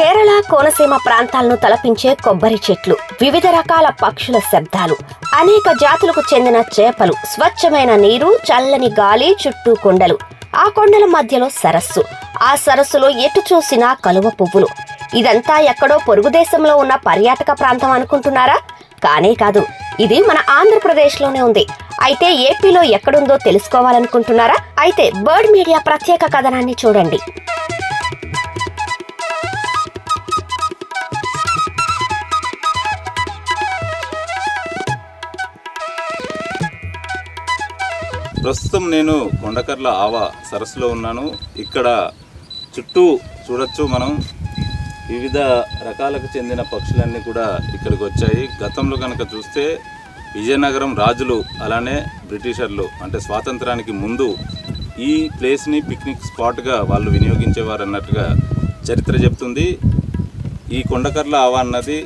కేరళ కోనసీమ ప్రాంతాలను తలపించే కొబ్బరి చెట్లు వివిధ రకాల పక్షుల శబ్దాలు అనేక జాతులకు చెందిన చేపలు స్వచ్ఛమైన నీరు చల్లని గాలి చుట్టూ కొండలు ఆ కొండల మధ్యలో సరస్సు ఆ సరస్సులో ఎటు చూసినా కలువ పువ్వులు. ఇదంతా ఎక్కడో పొరుగు దేశంలో ఉన్న పర్యాటక ప్రాంతం అనుకుంటున్నారా? కానే కాదు ఇది మన ఆంధ్రప్రదేశ్లోనే ఉంది. అయితే ఏపీలో ఎక్కడుందో తెలుసుకోవాలనుకుంటున్నారా? అయితే బర్డ్ మీడియా ప్రత్యేక కథనాన్ని చూడండి. ప్రస్తుతం నేను కొండకర్ల ఆవా సరస్సులో ఉన్నాను. ఇక్కడ చుట్టూ చూడొచ్చు మనం. వివిధ రకాలకు చెందిన పక్షులన్నీ కూడా ఇక్కడికి వచ్చాయి. గతంలో కనుక చూస్తే విజయనగరం రాజులు అలానే బ్రిటిషర్లు అంటే స్వాతంత్రానికి ముందు ఈ ప్లేస్ని పిక్నిక్ స్పాట్గా వాళ్ళు వినియోగించేవారు అన్నట్టుగా చరిత్ర చెప్తుంది. ఈ కొండకర్ల ఆవా అన్నది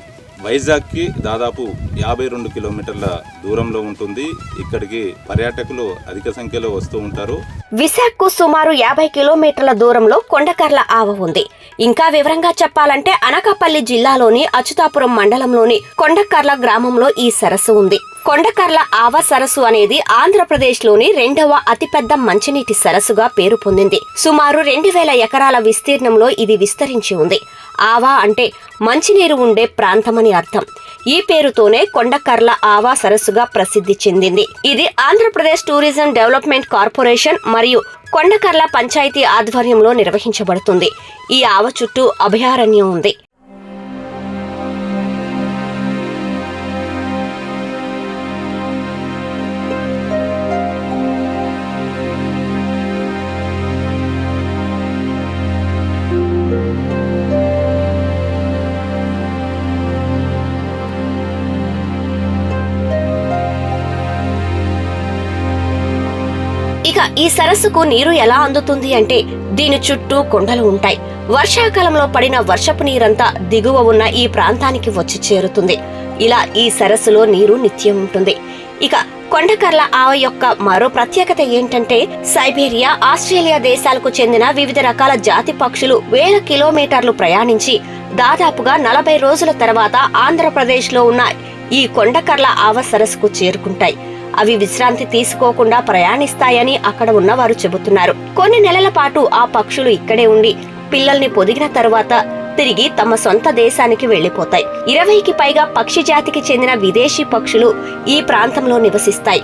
వైజాగ్కి దాదాపు యాభై రెండు కిలోమీటర్ల దూరంలో ఉంటుంది. ఇక్కడికి పర్యాటకులు అధిక సంఖ్యలో వస్తూ ఉంటారు. విశాఖకు సుమారు యాభై కిలోమీటర్ల దూరంలో కొండకర్ల ఆవ ఉంది. ఇంకా వివరంగా చెప్పాలంటే అనకాపల్లి జిల్లాలోని అచ్యుతాపురం మండలంలోని కొండకర్ల గ్రామంలో ఈ సరస్సు ఉంది. కొండకర్ల ఆవ సరస్సు అనేది ఆంధ్రప్రదేశ్లోని రెండవ అతిపెద్ద మంచినీటి సరస్సుగా పేరు పొందింది. సుమారు రెండు వేల ఎకరాల విస్తీర్ణంలో ఇది విస్తరించి ఉంది. ఆవా అంటే మంచినీరు ఉండే ప్రాంతమని అర్థం. ఈ పేరుతోనే కొండకర్ల ఆవా సరస్సుగా ప్రసిద్ధి చెందింది. ఇది ఆంధ్రప్రదేశ్ టూరిజం డెవలప్మెంట్ కార్పొరేషన్ మరియు కొండకర్ల పంచాయతీ ఆధ్వర్యంలో నిర్వహించబడుతుంది. ఈ ఆవ చుట్టూ అభయారణ్యం ఉంది. ఇక ఈ సరస్సుకు నీరు ఎలా అందుతుంది అంటే దీని చుట్టూ కొండలు ఉంటాయి. వర్షాకాలంలో పడిన వర్షపు నీరంతా దిగువ ఉన్న ఈ ప్రాంతానికి వచ్చి చేరుతుంది. ఇలా ఈ సరస్సులో నీరు నిత్యం ఉంటుంది. ఇక కొండకర్ల ఆవ యొక్క మరో ప్రత్యేకత ఏంటంటే సైబీరియా ఆస్ట్రేలియా దేశాలకు చెందిన వివిధ రకాల జాతి పక్షులు వేల కిలోమీటర్లు ప్రయాణించి దాదాపుగా నలభై రోజుల తర్వాత ఆంధ్రప్రదేశ్లో ఉన్న ఈ కొండకర్ల ఆవ సరస్సుకు చేరుకుంటాయి. అవి విశ్రాంతి తీసుకోకుండా ప్రయాణిస్తాయని అక్కడ ఉన్నవారు చెబుతున్నారు. కొన్ని నెలల పాటు ఆ పక్షులు ఇక్కడే ఉండి పిల్లల్ని పొదిగిన తరువాత తిరిగి తమ సొంత దేశానికి వెళ్ళిపోతాయి ఇరవైకి పైగా పక్షి జాతికి చెందిన విదేశీ పక్షులు ఈ ప్రాంతంలో నివసిస్తాయి.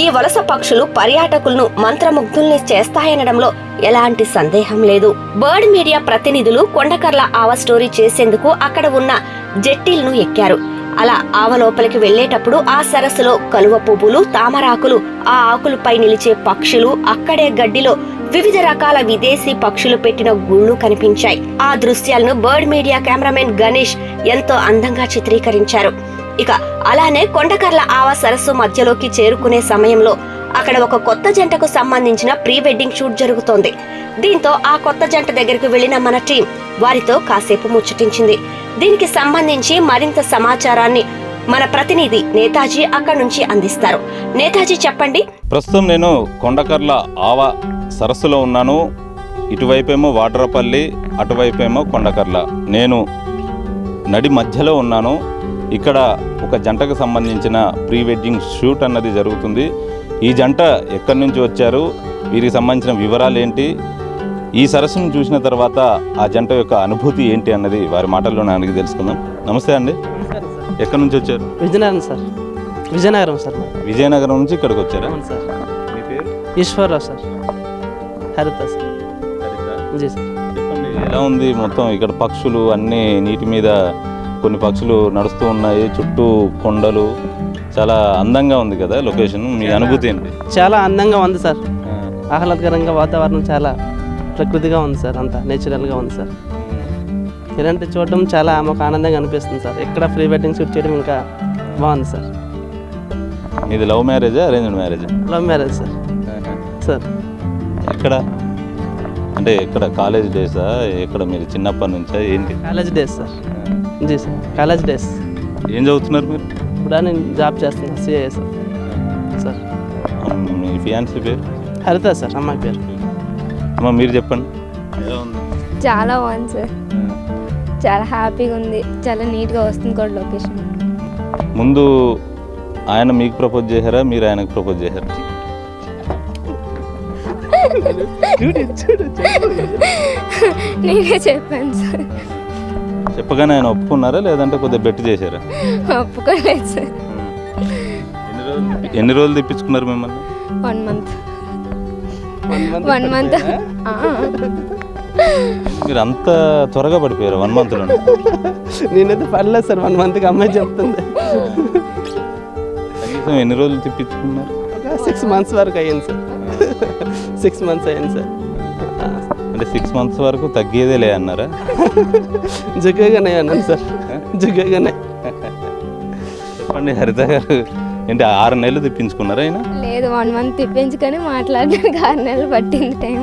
ఈ వలస పక్షులు పర్యాటకులను మంత్రముగ్ధుల్ని చేస్తాయనడంలో ఎలాంటి సందేహం లేదు. బర్డ్ మీడియా ప్రతినిధులు కొండకర్ల ఆవ స్టోరీ చేసేందుకు అక్కడ ఉన్న జెట్టీలను ఎక్కారు. అలా ఆవ లోపలికి వెళ్ళేటప్పుడు ఆ సరస్సులో కలువ పువ్వులు తామరాకులు ఆ ఆకులపై నిలిచే పక్షులు అక్కడే గడ్డిలో వివిధ రకాల విదేశీ పక్షులు పెట్టిన గుళ్ళు కనిపించాయి. ఆ దృశ్యాలను బర్డ్ మీడియా కెమెరామెన్ గణేష్ ఎంతో అందంగా చిత్రీకరించారు. ఇక అలానే కొండకర్ల ఆవ సరస్సు మధ్యలోకి చేరుకునే సమయంలో అక్కడ ఒక కొత్త జంటకు సంబంధించిన ప్రీ వెడ్డింగ్ షూట్ జరుగుతోంది. దీంతో ఆ కొత్త జంట దగ్గరికి వెళ్ళిన మన టీం వారితో కాసేపు ముచ్చటించింది. దీనికి సంబంధించి మరింత సమాచారాన్ని మన ప్రతినిధి నేతాజీ అక్కడి నుంచి అందిస్తారు. నేతాజీ చెప్పండి. ప్రస్తుతం నేను కొండకర్ల ఆవా సరస్సులో ఉన్నాను. ఇటువైపేమో వాడ్రపల్లి అటువైపేమో కొండకర్ల. నేను నడి మధ్యలో ఉన్నాను. ఇక్కడ ఒక జంటకు సంబంధించిన ప్రీ వెడ్డింగ్ షూట్ అన్నది జరుగుతుంది. ఈ జంట ఎక్కడి నుంచి వచ్చారు? వీరికి సంబంధించిన వివరాలు ఏంటి ఈ సరస్సును చూసిన తర్వాత ఆ జంట యొక్క అనుభూతి ఏంటి అన్నది వారి మాటల్లో అడిగి తెలుసుకుందాం. నమస్తే అండి. ఎక్కడి నుంచి వచ్చారు? విజయనగరం సార్. విజయనగరం సార్. విజయనగరం నుంచి ఇక్కడికి వచ్చారా? సార్. మీ పేరు? Eswararao sir. Haritha sir. Ji sir. చెప్పండి ఎలా ఉంది మొత్తం ఇక్కడ పక్షులు అన్నీ నీటి మీద కొన్ని పక్షులు నడుస్తూ ఉన్నాయి చుట్టూ కొండలు. చాలా అందంగా ఉంది కదా లొకేషన్ మీ అనుభూతి ఏంటి? చాలా అందంగా ఉంది సార్. ఆహ్లాదకరంగా వాతావరణం చాలా ప్రకృతిగా ఉంది సార్ అంతా నేచురల్గా ఉంది సార్. ఇలాంటి చూడడం చాలా మాకు ఆనందంగా అనిపిస్తుంది సార్. ఎక్కడ ప్రీ వెడ్డింగ్ షూట్ చేయడం ఇంకా బాగుంది సార్. ఇది లవ్ మ్యారేజా అరేంజ్డ్ మ్యారేజా? Love marriage sir. సార్. ఎక్కడ? అంటే ఎక్కడ కాలేజ్ డేసా ఎక్కడ మీరు చిన్నప్పటి నుంచా? ఏంటి? College days sir. Ji sir college days. ఏం చదువుతున్నారు మీరు? ఇప్పుడు నేను జాబ్ చేస్తున్నాను సిఏ సార్. సార్. మీ ఫియాన్సీ పేరు? హరిత సార్ అమ్మాయి పేరు. అమ్మ మీరు చెప్పండి. ఎలా ఉంది. చాలా బాగుంది సార్. చాలా హ్యాపీగా ఉంది. చాలా నీట్గా వస్తుంది కూడా లొకేషన్. ముందు ఆయన మీకు ప్రపోజ్ చేశారా? మీరు ఆయనకు ప్రపోజ్ చేశారా? నేనే చెప్పాను సార్. చెప్పగానే ఆయన ఒప్పుకున్నారా? లేదంటే కొద్దిగా బెట్ చేశారా? ఒప్పుకోలేదు సార్. ఎన్ని రోజులు ఎన్ని రోజులు తెప్పించుకున్నారు మిమ్మల్ని? One month. వన్ మంత్ మీరు అంత త్వరగా పడిపోయారు వన్ మంత్లో నేనైతే పర్లేదు సార్ వన్ మంత్కి అమ్మాయి చెప్తుంది. కనీసం ఎన్ని రోజులు తెప్పించుకున్నారు? సిక్స్ మంత్స్ వరకు అయ్యింది సార్. సిక్స్ మంత్స్ అయ్యింది సార్. అంటే సిక్స్ మంత్స్ వరకు తగ్గేదే లే అన్నారా? జగ్గగానే అన్నాను సార్. జగ్గగానే చెప్పండి హరిత గారు ఏంటి ఆరు నెలలు తెప్పించుకున్నారా ఆయన లేదు వన్ మంత్ తిప్పించుకొని మాట్లాడడానికి ఆరు నెలలు పట్టింది టైం.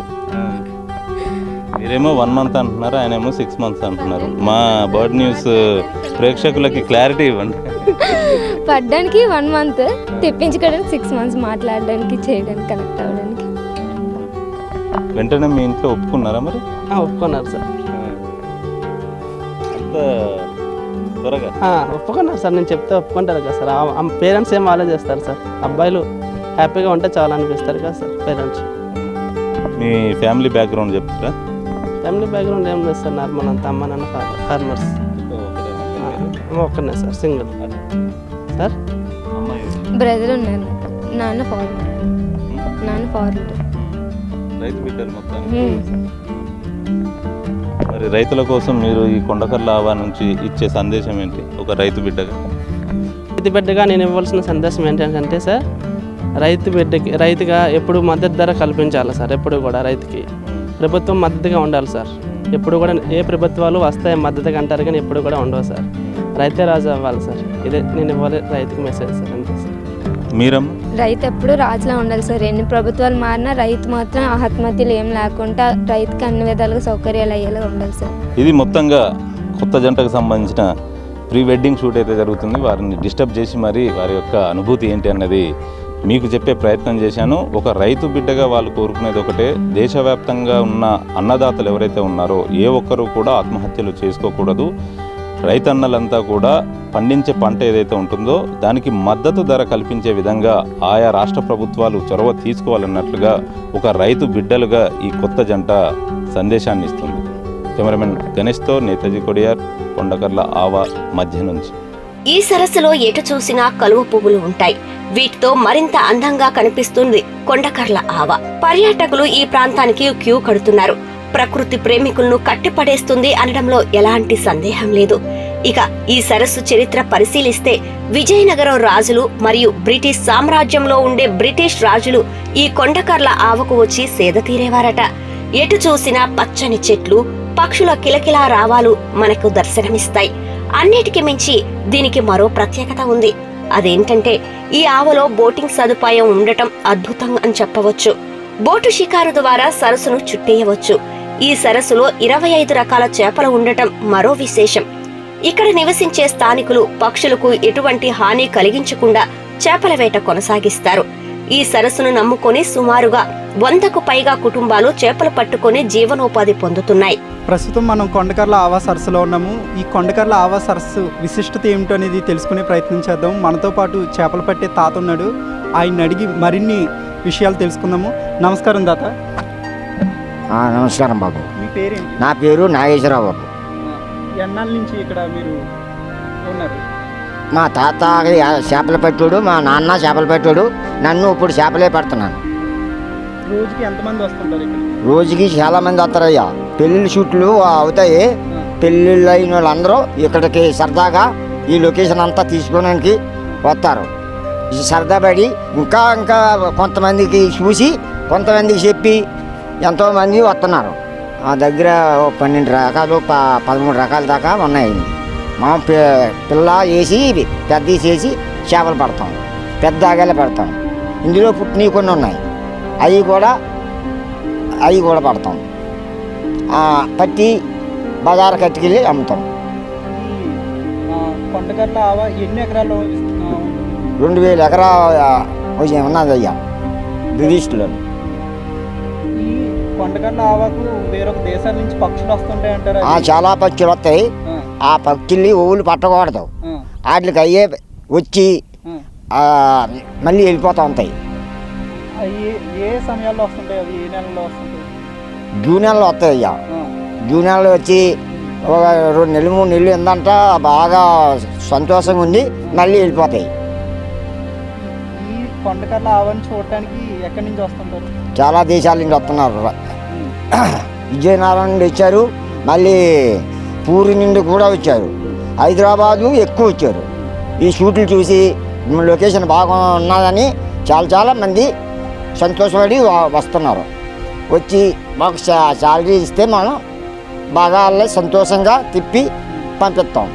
మీరేమో వన్ మంత్ అంటున్నారు ఆయన ఏమో సిక్స్ మంత్స్ అంటున్నారు. మా బర్డ్ న్యూస్ ప్రేక్షకులకి క్లారిటీ ఇవ్వండి. పడ్డానికి వన్ మంత్ తెప్పించుకోవడానికి సిక్స్ మంత్స్ మాట్లాడడానికి చేయడానికి కనెక్ట్ అవ్వడానికి. వెంటనే మీ ఇంట్లో ఒప్పుకున్నారా మరి? ఆ, ఒప్పుకున్నారు సార్. త్వరగా. ఒప్పుకున్నారు సార్ నేను చెప్తే ఒప్పుకుంటారు కదా సార్. పేరెంట్స్ ఏం ఆలోచిస్తారు సార్? అబ్బాయిలు హ్యాపీగా ఉంటే చాలా అనిపిస్తారు కదా సార్ పేరెంట్స్. మీ ఫ్యామిలీ బ్యాక్గ్రౌండ్ చెప్తారా? ఫ్యామిలీ బ్యాక్గ్రౌండ్ ఏం లేదు సార్ నార్మల్ అంత అమ్మ నాన్న ఫార్మర్స్. ఒక్కనే సార్ సింగిల్. సార్? బ్రదర్ ఉన్నారు నాన్న ఫారెన్ నాన్న ఫారెన్ రైతు బిడ్డలు మొత్తం మరి రైతుల కోసం మీరు ఈ కొండకర్ల ఆవా నుంచి ఇచ్చే సందేశం ఏంటి? ఒక రైతు బిడ్డగా? రైతు బిడ్డగా నేను ఇవ్వాల్సిన సందేశం ఏంటంటే సార్ రైతు బిడ్డకి రైతుగా ఎప్పుడు మద్దతు ధర కల్పించాలి సార్ ఎప్పుడు కూడా రైతుకి. ప్రభుత్వం మద్దతుగా ఉండాలి సార్. ఎప్పుడు కూడా ఏ ప్రభుత్వాలు వస్తాయి మద్దతుగా అంటారు కానీ ఎప్పుడు కూడా ఉండవు సార్. రైతే రాజు అవ్వాలి సార్. ఇదే నేను ఇవ్వాలి రైతుకి మెసేజ్ సార్. అంతే సార్. మీరమ్మ? రైతు ఎప్పుడు రాజులా ఉండాలి సార్. ఎన్ని ప్రభుత్వాలు మారినా రైతు మాత్రం ఆత్మహత్యలు ఏం లేకుండా రైతుకి అన్ని విధాలుగా సౌకర్యాలు అయ్యేలా ఉండాలి సార్. ఇది మొత్తంగా కొత్త జంటకు సంబంధించిన ప్రీ వెడ్డింగ్ షూట్ అయితే జరుగుతుంది. వారిని డిస్టర్బ్ చేసి మరి వారి యొక్క అనుభూతి ఏంటి అన్నది మీకు చెప్పే ప్రయత్నం చేశాను. ఒక రైతు బిడ్డగా వాళ్ళు కోరుకునేది ఒకటే. దేశవ్యాప్తంగా ఉన్న అన్నదాతలు ఎవరైతే ఉన్నారో ఏ ఒక్కరూ కూడా ఆత్మహత్యలు చేసుకోకూడదు. రైతన్నలంతా కూడా పండించే పంట ఏదైతే ఉంటుందో దానికి మద్దతు ధర కల్పించే విధంగా ఆయా రాష్ట్ర ప్రభుత్వాలు చొరవ తీసుకోవాలన్నట్లుగా ఒక రైతు బిడ్డలుగా ఈ కొత్త జంట సందేశాన్ని ఇస్తుంది. కెమెరామెన్ గణేష్తో నేతాజీ కొడియార్ కొండకర్ల ఆవా మధ్య నుంచి. ఈ సరస్సులో ఎటు చూసినా కలువ పువ్వులు ఉంటాయి. వీటితో మరింత అందంగా కనిపిస్తుంది కొండకర్ల ఆవ. పర్యాటకులు ఈ ప్రాంతానికి క్యూ కడుతున్నారు. ప్రకృతి ప్రేమికులను కట్టిపడేస్తుంది అనడంలో ఎలాంటి సందేహం లేదు. ఇక ఈ సరస్సు చరిత్ర పరిశీలిస్తే విజయనగరం రాజులు మరియు బ్రిటిష్ సామ్రాజ్యంలో ఉండే బ్రిటిష్ రాజులు ఈ కొండకర్ల ఆవకు వచ్చి సేద తీరేవారట. ఎటు చూసినా పచ్చని చెట్లు పక్షుల కిలకిలా రావాలు మనకు దర్శనమిస్తాయి. అన్నిటికి మించి దీనికి మరో ప్రత్యేకత ఉంది. అదేంటంటే ఈ ఆవలో బోటింగ్ సదుపాయం ఉండటం అద్భుతం అని చెప్పవచ్చు. బోటు షికారు ద్వారా సరస్సును చుట్టేయవచ్చు. ఈ సరస్సులో ఇరవై ఐదు రకాల చేపలు ఉండటం మరో విశేషం. ఇక్కడ నివసించే స్థానికులు పక్షులకు ఎటువంటి హాని కలిగించకుండా చేపల వేట కొనసాగిస్తారు. ఈ సరస్సును నమ్ముకొని సుమారుగా వందకు పైగా కుటుంబాలు చేపలు పట్టుకొని జీవనోపాధి పొందుతున్నాయి. ప్రస్తుతం మనం కొండకర్ల ఆవా సరస్సులో ఉన్నాము. ఈ కొండకర్ల ఆవా సరస్సు విశిష్టత ఏమిటో అనేది తెలుసుకునే ప్రయత్నం చేద్దాం. మనతో పాటు చేపలు పట్టే తాత ఉన్నాడు. ఆయన అడిగి మరిన్ని విషయాలు తెలుసుకుందాము. నమస్కారం తాత. ఆ, నమస్కారం బాబు. మీ పేరేంటి? నా పేరు నాగేశ్వరరావు బాబు. ఎన్నాళ్ళ నుంచి ఇక్కడ మీరు ఉన్నారు? మా తాత చేపలు పెట్టాడు మా నాన్న చేపలు పెట్టాడు నన్ను ఇప్పుడు చేపలే పెడుతున్నాను. రోజుకి ఎంతమంది వస్తుంటారు ఇక్కడ? రోజుకి చాలా మంది వస్తారయ్యా. పెళ్ళిళ్ళ షూట్లు అవుతాయి. పెళ్ళిళ్ళు అయిన వాళ్ళందరూ ఇక్కడికి సరదాగా ఈ లొకేషన్ అంతా తీసుకోవడానికి వస్తారు. సరదా పడి ఇంకా ఇంకా కొంతమందికి చూసి కొంతమందికి చెప్పి ఎంతోమంది వస్తున్నారు. ఆ దగ్గర పన్నెండు రకాలు ప పదమూడు రకాల దాకా ఉన్నాయి. మా పి- పిల్ల వేసి పెద్ద వేసి చేపలు పడతాం పెద్ద ఆగేలా పెడతాం. ఇందులో పుట్టినవి కొన్ని ఉన్నాయి. అవి కూడా అవి కూడా పడతాం. పట్టి బజార్ కట్టుకెళ్ళి అమ్ముతాం. ఎన్ని ఎకరాలు రెండు వేల ఎకరా ఉన్నది అయ్యా? బ్రిటిష్లో ఈ కొండకర్ల ఆవాకు వేరొక దేశాల నుంచి పక్షులు వస్తుంటాయి అంటారా ఆ, చాలా పక్షులు వస్తాయి. ఆ, పక్షుల్ని ఓవులు పట్టకూడదు. వాటికి అయ్యే వచ్చి మళ్ళీ వెళ్ళిపోతూ ఉంటాయి. అవి ఏ సమయాల్లో వస్తుంటాయి అవి? ఏ నెలల్లో వస్తుంటాయి? జూన్ నెలలో వస్తాయి అయ్యా. జూన్ నెలలో వచ్చి ఒక రెండు నెలలు మూడు నెలలు ఏందంట బాగా సంతోషంగా ఉండి మళ్ళీ వెళ్ళిపోతాయి. ఈ కొండకర్ల ఆవని చూడటానికి ఎక్కడి నుంచి వస్తుంటారు? చాలా దేశాల నుంచి వస్తున్నారు. విజయనగరం నుండి వచ్చారు. మళ్ళీ పూరి నుండి కూడా వచ్చారు. హైదరాబాదు ఎక్కువ వచ్చారు. ఈ షూట్లు చూసి "మీ లొకేషన్ బాగా ఉన్నదని చాలా చాలా మంది సంతోషపడి వస్తున్నారు. వచ్చి మాకు శాలరీ ఇస్తే మనం బాగా సంతోషంగా తిప్పి పంపిస్తాం.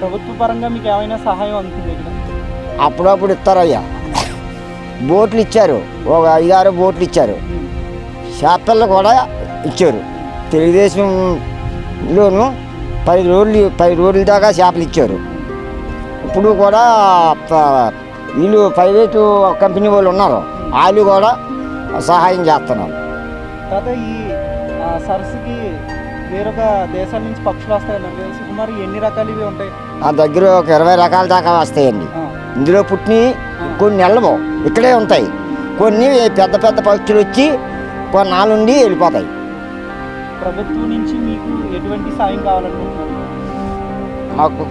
ప్రభుత్వ పరంగా మీకు ఏమైనా సహాయం అందుతుంది అప్పుడప్పుడు ఇస్తారయ్యా. బోట్లు ఇచ్చారు. ఒక ఐదారు బోట్లు ఇచ్చారు. ఉమ్, చేపలు కూడా ఇచ్చారు. తెలుగుదేశంలోను పది రోజులు పది రోజుల దాకా చేపలు ఇచ్చారు. ఇప్పుడు కూడా వీళ్ళు ప్రైవేటు కంపెనీ వాళ్ళు ఉన్నారు. వాళ్ళు కూడా సహాయం చేస్తున్నారు. తర్వాత ఈ ఆ, సరస్సుకి వేరొక దేశాల నుంచి పక్షులు కదా సుమారు ఎన్ని రకాలు ఇవి ఉంటాయి? నా దగ్గర ఒక ఇరవై రకాల దాకా వస్తాయండి. ఆ, ఇందులో పుట్టిన కొన్ని నెలవు ఇక్కడే ఉంటాయి. కొన్ని పెద్ద పెద్ద పక్షులు వచ్చి కొన్నాళ్ళుండి వెళ్ళిపోతాయి. ప్రభుత్వం నుంచి మీకు ఎటువంటి సాయం కావాలనుకుంటున్నారు? మాకు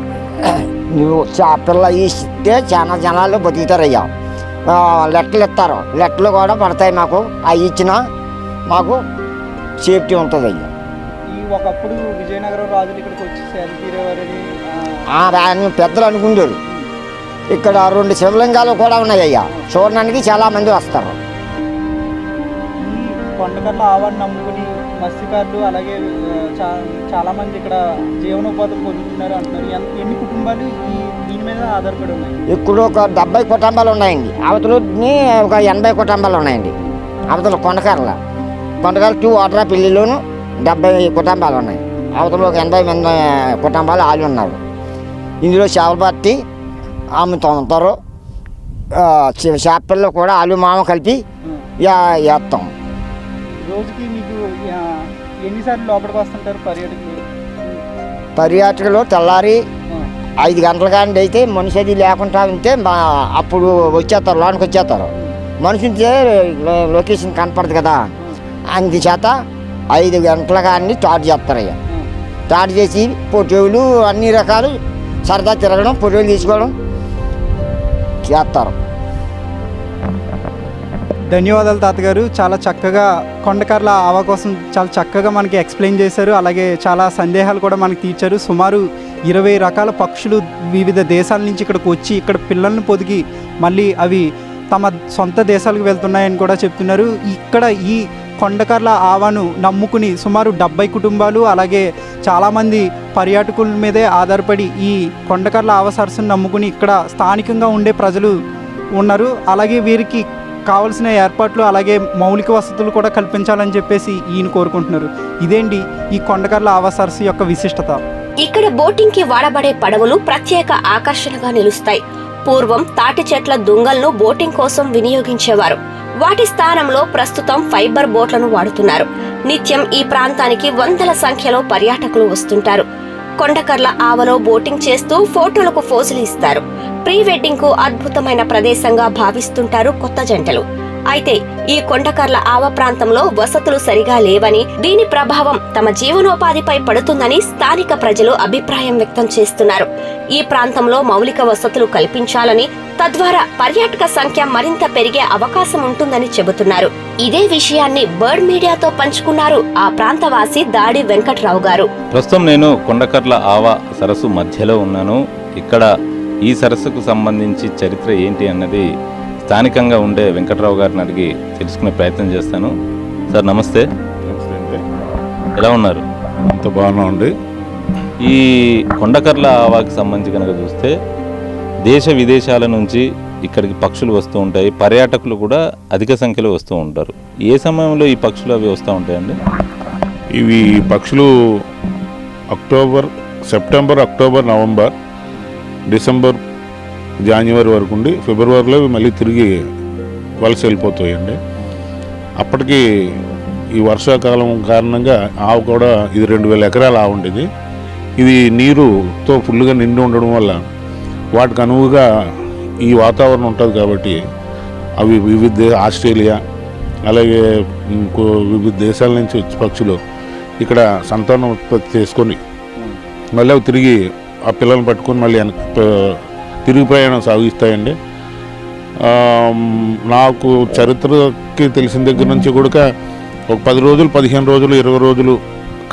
నువ్వు చేపల ఇస్తే చాలా జనాలు బతుకుతారయ్యా. లెక్కలు ఇస్తారు. లెక్కలు కూడా పడతాయి మాకు. అవి ఇచ్చినా మాకు సేఫ్టీ ఉంటుంది అయ్యా ఒకప్పుడు విజయనగరం రాజులు ఇక్కడికి వచ్చి సేద తీరేవారని ఆ, ఆ, దాన్ని పెద్దలు అనుకుంటారు. ఇక్కడ రెండు శివలింగాలు కూడా ఉన్నాయి అయ్యా చూడడానికి చాలా మంది వస్తారు. కొండకర్ల ఆవాన్ని నమ్ముకుని మత్స్యకారులు అలాగే చా చాలా మంది ఇక్కడ జీవనోపాధులు పొందుతున్నారు అంటున్నారు. ఎన్ని కుటుంబాలు ఈ దీని మీద ఆధారపడి ఉన్నాయి? ఇప్పుడు ఒక డెబ్బై కుటుంబాలు ఉన్నాయండి. అవతలని ఒక ఎనభై కుటుంబాలు ఉన్నాయండి. అవతల కొండకర్ల. కొండకర్ల టూ వాటర్ పెళ్ళిలోను డెబ్బై కుటుంబాలు ఉన్నాయి. అవతల ఒక ఎనభై మంది కుటుంబాలు ఆలు ఉన్నారు. ఇందులో చేపలు పట్టి అమ్ముతూ ఉంటారు చేపల్లో కూడా ఆలు మామ కలిపి ఉం. వేస్తాం రోజుకి మీకు ఎన్నిసార్లు లోపలికి వస్తుంటారు పర్యాటకులు? పర్యాటకులు తెల్లారి ఐదు గంటల కానీ అయితే మనిషి అది లేకుండా ఉంటే మా అప్పుడు వచ్చేస్తారు లోనికి వచ్చేస్తారు. మనిషి ఉంటే లొకేషన్ కనపడదు కదా. అందుచేత ఐదు గంటల కానీ స్టార్ట్ చేస్తారు అయ్యా. స్టార్ట్ చేసి పొట్టేవులు అన్ని రకాలు సరదా తిరగడం పొట్టేవులు తీసుకోవడం చేస్తారు. ధన్యవాదాలు తాతగారు. చాలా చక్కగా కొండకర్ల ఆవా కోసం చాలా చక్కగా మనకి ఎక్స్ప్లెయిన్ చేశారు. అలాగే చాలా సందేహాలు కూడా మనకి తీర్చారు. సుమారు ఇరవై రకాల పక్షులు వివిధ దేశాల నుంచి ఇక్కడికి వచ్చి ఇక్కడ పిల్లల్ని పొదిగి మళ్ళీ అవి తమ సొంత దేశాలకు వెళ్తున్నాయని కూడా చెప్తున్నారు. ఇక్కడ ఈ కొండకర్ల ఆవాను నమ్ముకుని సుమారు డెబ్బై కుటుంబాలు అలాగే చాలామంది పర్యాటకుల మీదే ఆధారపడి ఈ కొండకర్ల ఆవ సరస్సును నమ్ముకుని ఇక్కడ స్థానికంగా ఉండే ప్రజలు ఉన్నారు. అలాగే వీరికి కావలసిన ఏర్పాట్లు అలాగే మౌలిక వసతులు కూడా కల్పించాలని చెప్పేసి ఈయన కోరుకుంటున్నారు. ఇదేంటి ఈ కొండకర్ల ఆవ సరస్సు యొక్క విశిష్టత? ఇక్కడ బోటింగ్కి వాడబడే పడవలు ప్రత్యేక ఆకర్షణగా నిలుస్తాయి. పూర్వం తాటి చెట్ల దుంగలను బోటింగ్ కోసం వినియోగించేవారు. వాటి స్థానంలో ప్రస్తుతం ఫైబర్ బోట్లను వాడుతున్నారు. నిత్యం ఈ ప్రాంతానికి వందల సంఖ్యలో పర్యాటకులు వస్తుంటారు. కొండకర్ల ఆవలో బోటింగ్ చేస్తూ ఫోటోలకు ఫోజులు ఇస్తారు. ప్రీ వెడ్డింగ్కు అద్భుతమైన ప్రదేశంగా భావిస్తుంటారు కొత్త జంటలు. అయితే ఈ కొండకర్ల ఆవ ప్రాంతంలో వసతులు సరిగా లేవని దీని ప్రభావం తమ జీవనోపాధిపై పడుతుందని స్థానిక ప్రజలు అభిప్రాయం వ్యక్తం చేస్తున్నారు. ఈ ప్రాంతంలో మౌలిక వసతులు కల్పించాలని తద్వారా పర్యాటక సంఖ్య మరింత పెరిగే అవకాశం ఉంటుందని చెబుతున్నారు. ఇదే విషయాన్ని బర్డ్ మీడియాతో పంచుకున్నారు ఆ ప్రాంతవాసి దాడి వెంకట్రావు గారు. ప్రస్తుతం నేను కొండకర్ల ఆవా సరస్సు మధ్యలో ఉన్నాను. ఇక్కడ ఈ సరస్సుకు సంబంధించి చరిత్ర ఏంటి అన్నది స్థానికంగా ఉండే వెంకట్రావు గారిని అడిగి తెలుసుకునే ప్రయత్నం చేస్తాను. సార్ నమస్తే. ఎలా ఉన్నారు? అంత బాగానే ఉంది ఈ కొండకర్ల ఆవాకి సంబంధించి కనుక చూస్తే దేశ విదేశాల నుంచి ఇక్కడికి పక్షులు వస్తూ ఉంటాయి. పర్యాటకులు కూడా అధిక సంఖ్యలో వస్తూ ఉంటారు. ఏ సమయంలో ఈ పక్షులు అవి వస్తూ ఉంటాయండి? ఇవి పక్షులు October September October November December జనవరి వరకు ఉండి ఫిబ్రవరిలో మళ్ళీ తిరిగి వలస వెళ్ళిపోతాయండి. అప్పటికి ఈ వర్షాకాలం కారణంగా ఆవు కూడా ఇది రెండు వేల ఎకరాల ఆవు ఉండేది. ఇది నీరుతో ఫుల్గా నిండి ఉండడం వల్ల వాటికి అనువుగా ఈ వాతావరణం ఉంటుంది కాబట్టి అవి వివిధ ఆస్ట్రేలియా అలాగే ఇంకో వివిధ దేశాల నుంచి వచ్చే పక్షులు ఇక్కడ సంతానం ఉత్పత్తి చేసుకొని మళ్ళీ అవి తిరిగి ఆ పిల్లల్ని పట్టుకొని మళ్ళీ తిరిగి ప్రయాణం సాగిస్తాయండి. నాకు చరిత్రకి తెలిసిన దగ్గర నుంచి కూడా ఒక పది రోజులు పదిహేను రోజులు ఇరవై రోజులు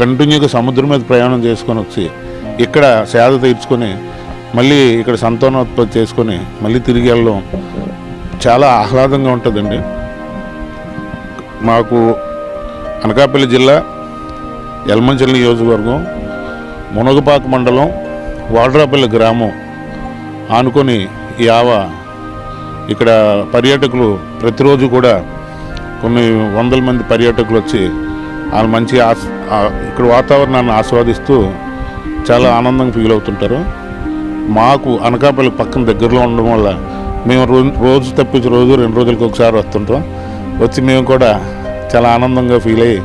కంటిన్యూగా సముద్రం మీద ప్రయాణం చేసుకొని వచ్చి ఇక్కడ సేద తీర్చుకొని మళ్ళీ ఇక్కడ సంతానోత్పత్తి చేసుకొని మళ్ళీ తిరిగి వెళ్ళడం చాలా ఆహ్లాదంగా ఉంటుందండి. మాకు అనకాపల్లి జిల్లా యలమంచిలి నియోజకవర్గం మునగపాక మండలం వాడ్రాపల్లి గ్రామం ఆనుకొని ఈ ఆవ ఇక్కడ పర్యాటకులు ప్రతిరోజు కూడా కొన్ని వందల మంది పర్యాటకులు వచ్చి వాళ్ళు మంచి ఆస్ ఇక్కడ వాతావరణాన్ని ఆస్వాదిస్తూ చాలా ఆనందంగా ఫీల్ అవుతుంటారు. మాకు అనకాపల్లి పక్కన దగ్గరలో ఉండడం వల్ల మేము రోజు రోజు తప్పించి రోజు రెండు రోజులకు ఒకసారి వస్తుంటాం. వచ్చి మేము కూడా చాలా ఆనందంగా ఫీల్ అయ్యి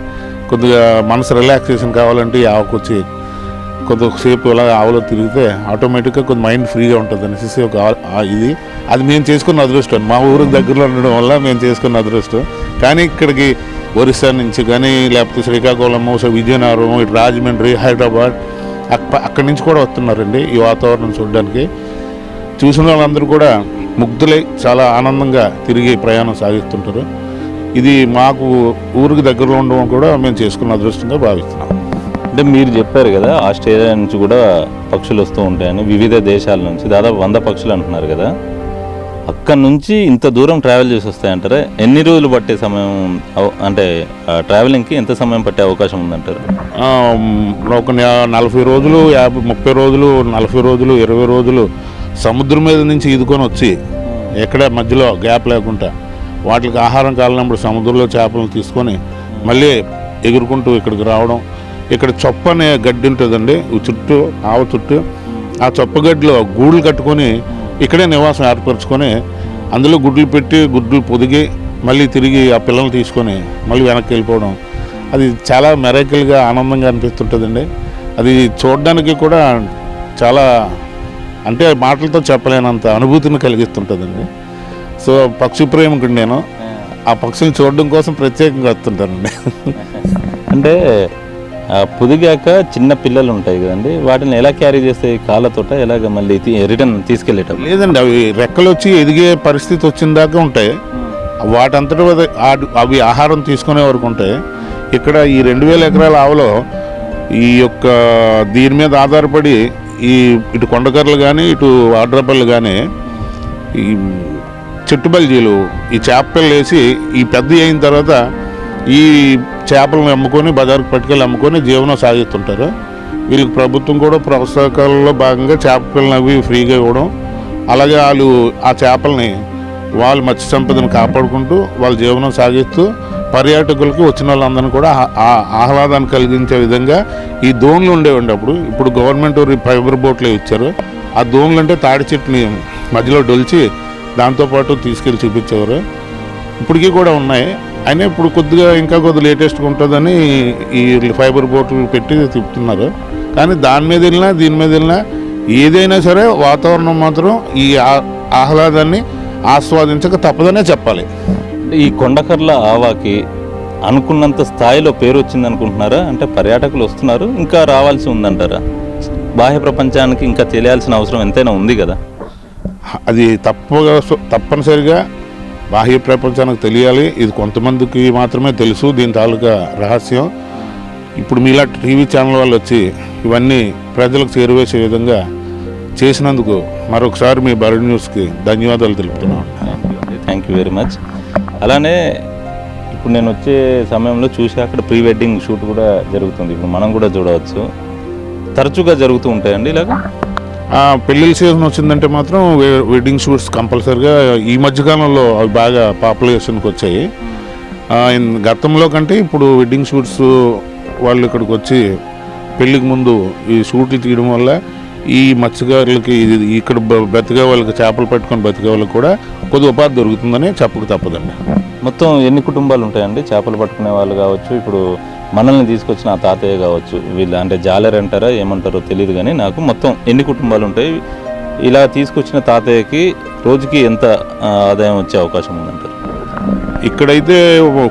కొద్దిగా మనసు రిలాక్సేషన్ కావాలంటే ఈ ఆవుకు వచ్చి కొద్దిసేపు ఇలా ఆవులో తిరిగితే ఆటోమేటిక్గా కొంత మైండ్ ఫ్రీగా ఉంటుంది. అనేసి ఒక ఇది. అది మేము చేసుకున్న అదృష్టం. మా ఊరికి దగ్గరలో ఉండడం వల్ల మేము చేసుకున్న అదృష్టం. కానీ ఇక్కడికి ఒరిస్సా నుంచి కానీ లేకపోతే శ్రీకాకుళము విజయనగరం ఇటు రాజమండ్రి హైదరాబాద్ అక్కడి నుంచి కూడా వస్తున్నారండి ఈ వాతావరణం చూడడానికి. చూసిన వాళ్ళందరూ కూడా ముగ్ధులై చాలా ఆనందంగా తిరిగి ప్రయాణం సాగిస్తుంటారు. ఇది మాకు ఊరికి దగ్గరలో ఉండడం కూడా మేము చేసుకున్న అదృష్టంగా భావిస్తున్నాం. అంటే మీరు చెప్పారు కదా ఆస్ట్రేలియా నుంచి కూడా పక్షులు వస్తూ ఉంటాయని వివిధ దేశాల నుంచి దాదాపు వంద పక్షులు అంటున్నారు కదా. అక్కడ నుంచి ఇంత దూరం ట్రావెల్ చేసి వస్తాయంటారా? ఎన్ని రోజులు పట్టే సమయం అంటే ట్రావెలింగ్కి ఎంత సమయం పట్టే అవకాశం ఉందంటారు? ఒక నలభై రోజులు యాభై ముప్పై రోజులు నలభై రోజులు ఇరవై రోజులు సముద్రం మీద నుంచి ఈదుకొని వచ్చి ఎక్కడ మధ్యలో గ్యాప్ లేకుండా వాటికి ఆహారం కాలినప్పుడు సముద్రంలో చేపలను తీసుకొని మళ్ళీ ఎగురుకుంటూ ఇక్కడికి రావడం ఇక్కడ చొప్ప అనే గడ్డి ఉంటుందండి. చుట్టూ ఆవ చుట్టూ. ఆ చొప్పగడ్డిలో గూళ్ళు కట్టుకొని ఇక్కడే నివాసం ఏర్పరచుకొని అందులో గుడ్లు పెట్టి గుడ్లు పొదిగి మళ్ళీ తిరిగి ఆ పిల్లల్ని తీసుకొని మళ్ళీ వెనక్కి వెళ్ళిపోవడం. అది చాలా మెరైకల్గా ఆనందంగా అనిపిస్తుంటుందండి. అది చూడడానికి కూడా చాలా అంటే మాటలతో చెప్పలేనంత అనుభూతిని కలిగిస్తుంటుందండి. సో పక్షి ప్రేమికుడు నేను. ఆ పక్షుల్ని చూడడం కోసం ప్రత్యేకంగా వస్తుంటానండి. అంటే పొదిగాక చిన్న పిల్లలు ఉంటాయి కదండి. వాటిని ఎలా క్యారీ చేస్తే కాళ్ళతోట ఎలాగ మళ్ళీ రిటర్న్ తీసుకెళ్ళేటప్పుడు? లేదండి అవి రెక్కలు వచ్చి ఎదిగే పరిస్థితి వచ్చిన దాకా ఉంటాయి. వాటంతట అవి ఆహారం తీసుకునే వరకు ఉంటాయి. ఇక్కడ ఈ రెండు వేల ఎకరాల ఆవులో ఈ యొక్క దీని మీద ఆధారపడి ఈ ఇటు కొండకర్రలు కానీ ఇటు ఆడ్రపల్లి కానీ ఈ చెట్టుబల్జీలు ఈ చేపలు వేసి ఈ పెద్ద అయిన తర్వాత ఈ చేపలను అమ్ముకొని బజార్కి పట్టుకెళ్ళి అమ్ముకొని జీవనం సాగిస్తుంటారు. వీళ్ళకి ప్రభుత్వం కూడా ప్రోత్సాహకాలలో భాగంగా చేప పిల్లలు అవి ఫ్రీగా ఇవ్వడం అలాగే వాళ్ళు ఆ చేపల్ని వాళ్ళ మత్స్య సంపదను కాపాడుకుంటూ వాళ్ళ జీవనం సాగిస్తూ పర్యాటకులకి వచ్చిన వాళ్ళందరినీ కూడా ఆ- ఆహ్లాదాన్ని కలిగించే విధంగా ఈ దోణులు ఉండేవండి అప్పుడు. ఇప్పుడు గవర్నమెంట్ ఫైబర్ బోట్లు ఇచ్చారు. ఆ దోణులు అంటే తాడి చెట్టుని మధ్యలో డొలిచి దాంతోపాటు తీసుకెళ్ళి చూపించేవారు. ఇప్పటికీ కూడా ఉన్నాయి. అయినా ఇప్పుడు కొద్దిగా ఇంకా కొద్దిగా లేటెస్ట్గా ఉంటుందని ఈ ఫైబర్ బోట్లు పెట్టి తిప్పుతున్నారు. కానీ దాని మీద వెళ్ళినా దీని మీద వెళ్ళినా ఏదైనా సరే వాతావరణం మాత్రం ఈ ఆహ్లాదాన్ని ఆస్వాదించక తప్పదనే చెప్పాలి. ఈ కొండకర్ల ఆవాకి అనుకున్నంత స్థాయిలో పేరు వచ్చింది అనుకుంటున్నారా అంటే పర్యాటకులు వస్తున్నారు ఇంకా రావాల్సి ఉందంటారా? బాహ్య ప్రపంచానికి ఇంకా తెలియాల్సిన అవసరం ఎంతైనా ఉంది కదా? అది తప్ప తప్పనిసరిగా బాహ్య ప్రపంచానికి తెలియాలి. ఇది కొంతమందికి మాత్రమే తెలుసు. దీని తాలూకా రహస్యం. ఇప్పుడు మీలా టీవీ ఛానల్ వాళ్ళు వచ్చి ఇవన్నీ ప్రజలకు చేరువేసే విధంగా చేసినందుకు మరొకసారి మీ బర్డ్ న్యూస్కి ధన్యవాదాలు తెలుపుతున్నాను థ్యాంక్ యూ వెరీ మచ్ అలానే ఇప్పుడు నేను వచ్చే సమయంలో చూసి అక్కడ ప్రీ వెడ్డింగ్ షూట్ కూడా జరుగుతుంది. ఇప్పుడు మనం కూడా చూడవచ్చు. తరచుగా జరుగుతూ ఉంటాయండి ఇలాగ? పెళ్ళిళ్ళ సీజన్ వచ్చిందంటే మాత్రం వెడ్డింగ్ షూట్స్ కంపల్సరిగా ఈ మధ్యకాలంలో అవి బాగా పాపులేషన్కి వచ్చాయి. గతంలో కంటే ఇప్పుడు వెడ్డింగ్ షూట్స్ వాళ్ళు ఇక్కడికి వచ్చి పెళ్ళికి ముందు ఈ షూట్లు తీయడం వల్ల ఈ మత్స్యకారులకి ఇక్కడ బ- బతికే వాళ్ళకి చేపలు పట్టుకొని బతికే వాళ్ళకి కూడా కొద్ది ఉపాధి దొరుకుతుందని చెప్పక తప్పదండి. మొత్తం ఎన్ని కుటుంబాలు ఉంటాయండి? చేపలు పట్టుకునే వాళ్ళు కావచ్చు ఇప్పుడు మనల్ని తీసుకొచ్చిన ఆ తాతయ్య కావచ్చు వీళ్ళు అంటే జాలర్ అంటారా ఏమంటారో తెలియదు కానీ నాకు మొత్తం ఎన్ని కుటుంబాలు ఉంటాయి ఇలా తీసుకొచ్చిన తాతయ్యకి రోజుకి ఎంత ఆదాయం వచ్చే అవకాశం ఉందంటారు? ఇక్కడైతే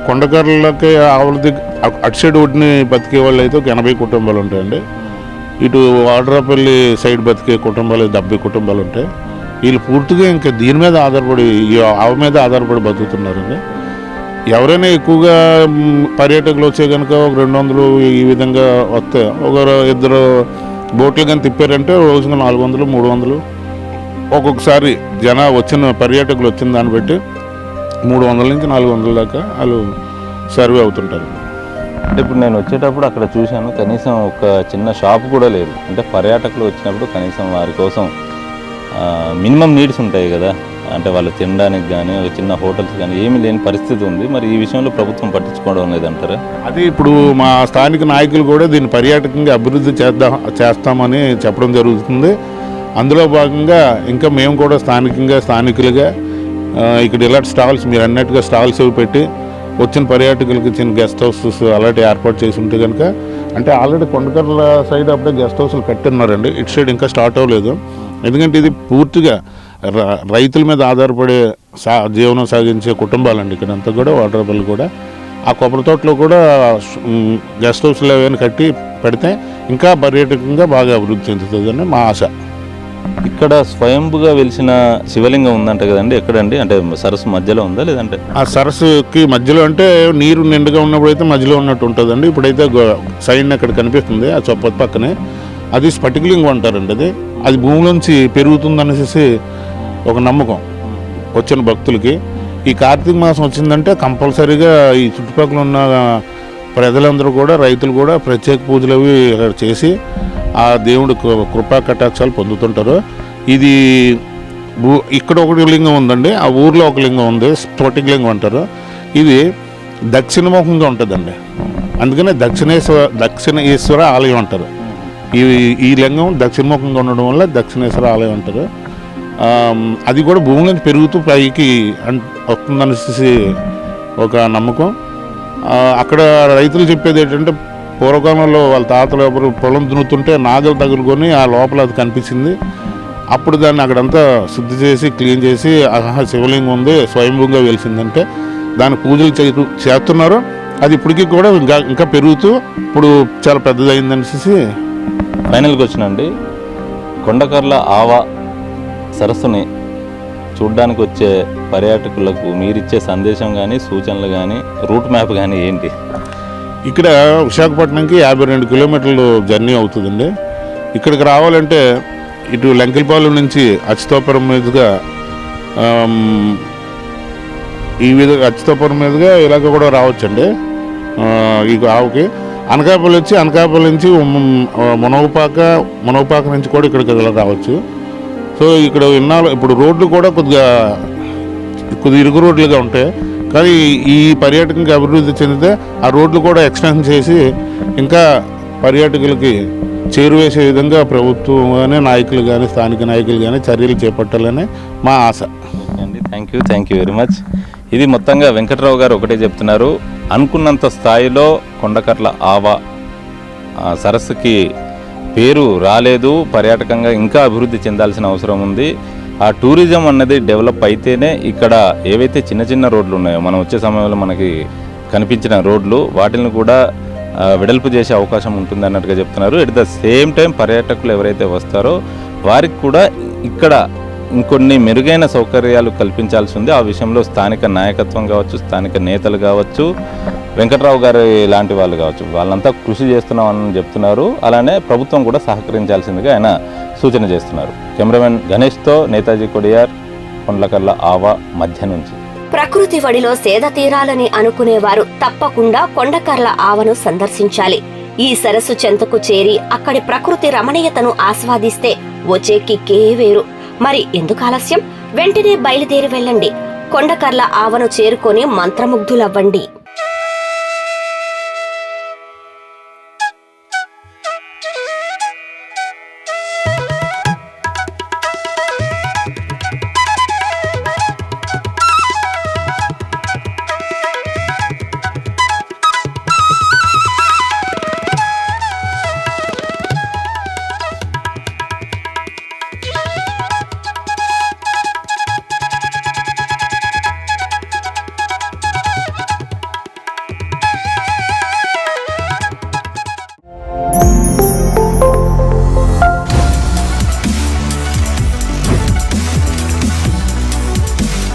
కొండకర్లకి ఆవుల దగ్గర అటు సైడ్ ఒడ్డుని బతికే వాళ్ళు అయితే ఒక ఎనభై కుటుంబాలు ఉంటాయండి. ఇటు వాడ్రాపల్లి సైడ్ బతికే కుటుంబాలు డెబ్బై కుటుంబాలు ఉంటాయి. వీళ్ళు పూర్తిగా ఇంకా దీని మీద ఆధారపడి ఈ ఆవు మీద ఆధారపడి బతుకుతున్నారండి. ఎవరైనా ఎక్కువగా పర్యాటకులు వచ్చే కనుక ఒక రెండు వందలు ఈ విధంగా వస్తే ఒక ఇద్దరు బోట్లు కానీ తిప్పారంటే రోజున నాలుగు వందలు మూడు వందలు. ఒక్కొక్కసారి జన వచ్చిన పర్యాటకులు వచ్చిన దాన్ని బట్టి మూడు వందల నుంచి నాలుగు వందల దాకా వాళ్ళు సర్వే అవుతుంటారు. అంటే ఇప్పుడు నేను వచ్చేటప్పుడు అక్కడ చూశాను కనీసం ఒక చిన్న షాప్ కూడా లేదు. అంటే పర్యాటకులు వచ్చినప్పుడు కనీసం వారి కోసం మినిమం నీడ్స్ ఉంటాయి కదా. అంటే వాళ్ళు తినడానికి కానీ ఒక చిన్న హోటల్స్ కానీ ఏమీ లేని పరిస్థితి ఉంది. మరి ఈ విషయంలో ప్రభుత్వం పట్టించుకోవడం లేదంటారా? అది ఇప్పుడు మా స్థానిక నాయకులు కూడా దీన్ని పర్యాటకంగా అభివృద్ధి చేద్దాం చేస్తామని చెప్పడం జరుగుతుంది. అందులో భాగంగా ఇంకా మేము కూడా స్థానికంగా స్థానికులుగా ఇక్కడ ఇలాంటి స్టాల్స్ మీరు అన్నట్టుగా స్టాల్స్ పెట్టి వచ్చిన పర్యాటకులకి చిన్న గెస్ట్ హౌసెస్ అలాంటి ఏర్పాటు చేసి ఉంటే కనుక అంటే ఆల్రెడీ కొండకర్ల సైడ్ అప్పుడే గెస్ట్ హౌస్లు కట్టున్నారండి. ఇటు సైడ్ ఇంకా స్టార్ట్ అవ్వలేదు. ఎందుకంటే ఇది పూర్తిగా రైతుల మీద ఆధారపడే సా జీవనం సాగించే కుటుంబాలండి ఇక్కడంతా కూడా వాటర్పల్లి కూడా. ఆ కొబ్బరి తోటలో కూడా గెస్ట్ హౌస్లు ఏమైనా కట్టి పెడితే ఇంకా పర్యాటకంగా బాగా అభివృద్ధి చెందుతుందని మా ఆశ. ఇక్కడ స్వయంభుగా వెలిసిన శివలింగం ఉందంట కదండి ఎక్కడండి? అంటే సరస్సు మధ్యలో ఉందా లేదంటే? ఆ సరస్సుకి మధ్యలో అంటే నీరు నిండుగా ఉన్నప్పుడు అయితే మధ్యలో ఉన్నట్టు ఉంటుందండి. ఇప్పుడైతే సైడ్ అక్కడ కనిపిస్తుంది ఆ చొప్ప పక్కనే. అది స్ఫటికలింగం అంటారండి అది. అది భూమిలోంచి పెరుగుతుందనేసి ఒక నమ్మకం వచ్చిన భక్తులకి. ఈ కార్తీక మాసం వచ్చిందంటే కంపల్సరీగా ఈ చుట్టుపక్కల ఉన్న ప్రజలందరూ కూడా రైతులు కూడా ప్రత్యేక పూజలు అవి చేసి ఆ దేవుడి కృపా కటాక్షాలు పొందుతుంటారు. ఇది ఇక్కడ ఒకటి లింగం ఉందండి ఆ ఊర్లో ఒక లింగం ఉంది స్ఫటిక లింగం అంటారు. ఇది దక్షిణముఖంగా ఉంటుందండి. అందుకనే దక్షిణేశ్వర దక్షిణేశ్వర ఆలయం అంటారు. ఈ ఈ లింగం దక్షిణముఖంగా ఉండడం వల్ల దక్షిణేశ్వర ఆలయం అంటారు. అది కూడా భూమి నుంచి పెరుగుతూ పైకి అన్- వస్తుందనేసి ఒక నమ్మకం. అక్కడ రైతులు చెప్పేది ఏంటంటే పూర్వకాలంలో వాళ్ళ తాతలు ఎవరు పొలం దున్నుతుంటే నాగలు తగులుకొని ఆ లోపల అది కనిపించింది. అప్పుడు దాన్ని అక్కడంతా శుద్ధి చేసి క్లీన్ చేసి ఆహా శివలింగం ఉంది స్వయంభూగా వెలిసిందంటే దాని పూజలు చే- చేస్తున్నారు. అది ఇప్పటికీ కూడా ఇంకా ఇంకా పెరుగుతూ ఇప్పుడు చాలా పెద్దదైందనేసి ఫైనల్కి వచ్చినండి కొండకర్ల ఆవా సరస్సుని చూడ్డానికి వచ్చే పర్యాటకులకు మీరిచ్చే సందేశం కానీ సూచనలు కానీ రూట్ మ్యాప్ కానీ ఏంటి? ఇక్కడ విశాఖపట్నంకి యాభై రెండు కిలోమీటర్లు జర్నీ అవుతుందండి. ఇక్కడికి రావాలంటే ఇటు లంకెలపాలెం నుంచి అచ్యుతాపురం మీదుగా ఈ విధంగా అచ్యుతాపురం మీదుగా ఇలాగ కూడా రావచ్చండి. ఈ ఆవుకి. అనకాపల్లి వచ్చి అనకాపల్లి నుంచి మునవపాక మునవపాక నుంచి కూడా ఇక్కడికి రావచ్చు. సో ఇక్కడ ఇన్నాళ్ళు ఇప్పుడు రోడ్లు కూడా కొద్దిగా కొద్దిగా ఇరుగు రోడ్లుగా ఉంటాయి కానీ ఈ పర్యాటకంకి అభివృద్ధి చెందితే ఆ రోడ్లు కూడా ఎక్స్టెన్షన్ చేసి ఇంకా పర్యాటకులకి చేరువేసే విధంగా ప్రభుత్వం కానీ నాయకులు కానీ స్థానిక నాయకులు కానీ చర్యలు చేపట్టాలని మా ఆశ. అండి thank you thank you very much ఇది మొత్తంగా వెంకట్రావు గారు ఒకటే చెప్తున్నారు. అనుకున్నంత స్థాయిలో కొండకర్ల ఆవా సరస్సుకి పేరు రాలేదు పర్యాటకంగా ఇంకా అభివృద్ధి చెందాల్సిన అవసరం ఉంది. ఆ టూరిజం అన్నది డెవలప్ అయితేనే ఇక్కడ ఏవైతే చిన్న చిన్న రోడ్లు ఉన్నాయో మనం వచ్చే సమయంలో మనకి కనిపించిన రోడ్లు వాటిని కూడా వెడల్పు చేసే అవకాశం ఉంటుంది అన్నట్టుగా చెప్తున్నారు. ఎట్ ద సేమ్ టైం పర్యాటకులు ఎవరైతే వస్తారో వారికి కూడా ఇక్కడ ఇంకొన్ని మెరుగైన సౌకర్యాలు కల్పించాల్సి ఉంది. ఆ విషయంలో స్థానిక నాయకత్వం కావచ్చు స్థానిక నేతలు కావచ్చు వెంకట్రావు గారు లాంటి వాళ్ళు కావచ్చు. వాళ్ళంతా కృషి చేస్తున్నామని చెప్తున్నారు. అలానే ప్రభుత్వం కూడా సహకరించాల్సిందిగా ఆయన సూచన చేస్తున్నారు. కెమెరామెన్ గణేష్తో నేతాజీ కొడియార్ కొండ్లకల్ల ఆవా మధ్య నుంచి. ప్రకృతి వడిలో సేద తీరాలని అనుకునేవారు తప్పకుండా కొండకర్ల ఆవను సందర్శించాలి. ఈ సరస్సు చెంతకు చేరి అక్కడి ప్రకృతి రమణీయతను ఆస్వాదిస్తే వచ్చే కిక్కే వేరు. మరి ఎందుకు ఆలస్యం? వెంటనే బయలుదేరి వెళ్ళండి. కొండకర్ల ఆవను చేరుకొని మంత్రముగ్ధులవ్వండి.